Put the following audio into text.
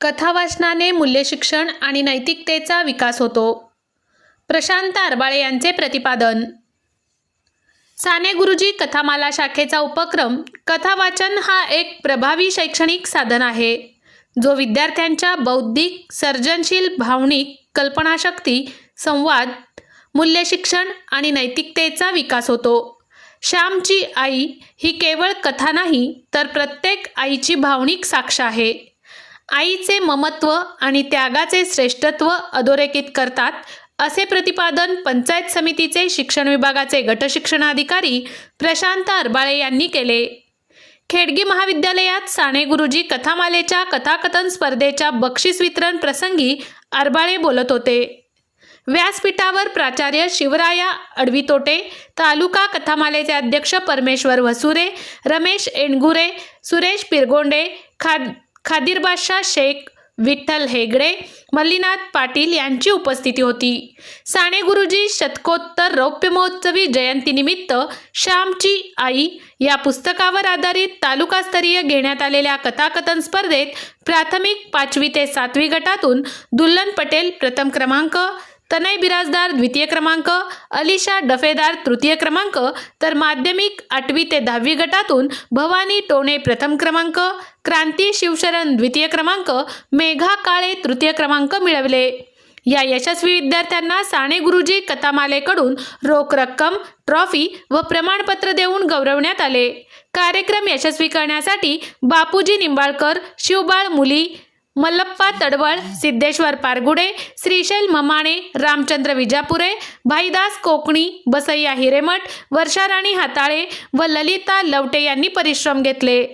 कथावाचनाने मूल्यशिक्षण आणि नैतिकतेचा विकास होतो. प्रशांत आरबाळे यांचे प्रतिपादन. साने गुरुजी कथामाला शाखेचा उपक्रम कथावाचन हा एक प्रभावी शैक्षणिक साधन आहे जो विद्यार्थ्यांच्या बौद्धिक सर्जनशील भावनिक कल्पनाशक्ती संवाद मूल्यशिक्षण आणि नैतिकतेचा विकास होतो. श्यामची आई ही केवळ कथा नाही तर प्रत्येक आईची भावनिक साक्ष आहे. आईचे ममत्व आणि त्यागाचे श्रेष्ठत्व अधोरेखित करतात असे प्रतिपादन पंचायत समितीचे शिक्षण विभागाचे गटशिक्षणाधिकारी प्रशांत अरबाळे यांनी केले. खेडगी महाविद्यालयात साने गुरुजी कथामालेच्या कथाकथन स्पर्धेच्या बक्षीस वितरण प्रसंगी अरबाळे बोलत होते. व्यासपीठावर प्राचार्य शिवराया अडवितोटे तालुका कथामालेचे अध्यक्ष परमेश्वर वसुरे रमेश एणगुरे सुरेश पिरगोंडे खाद खादीर बादशाह शेख विठ्ठल हेगडे मल्लीनाथ पाटील यांची उपस्थिती होती. साने गुरुजी शतकोत्तर रौप्य महोत्सवी जयंतीनिमित्त श्यामची आई या पुस्तकावर आधारित तालुकास्तरीय घेण्यात आलेल्या कथाकथन स्पर्धेत प्राथमिक पाचवी ते सातवी गटातून दुल्लन पटेल प्रथम क्रमांक तनय बिराजदार द्वितीय क्रमांक अलिशा डफेदार तृतीय क्रमांक तर माध्यमिक आठवी ते दहावी गटातून भवानी टोणे प्रथम क्रमांक क्रांती शिवशरण द्वितीय क्रमांक मेघा काळे तृतीय क्रमांक मिळवले. या यशस्वी विद्यार्थ्यांना साने गुरुजी कथामालेकडून रोख रक्कम ट्रॉफी व प्रमाणपत्र देऊन गौरवण्यात आले. कार्यक्रम यशस्वी करण्यासाठी बापूजी निंबाळकर शिवबाळ मुली मल्लप्पा तडवळ सिद्धेश्वर पारगुडे श्रीशैल ममाणे रामचंद्र विजापुरे भाईदास कोकणी बसय्या हिरेमठ वर्षाराणी हाताळे व ललिता लवटे यांनी परिश्रम घेतले.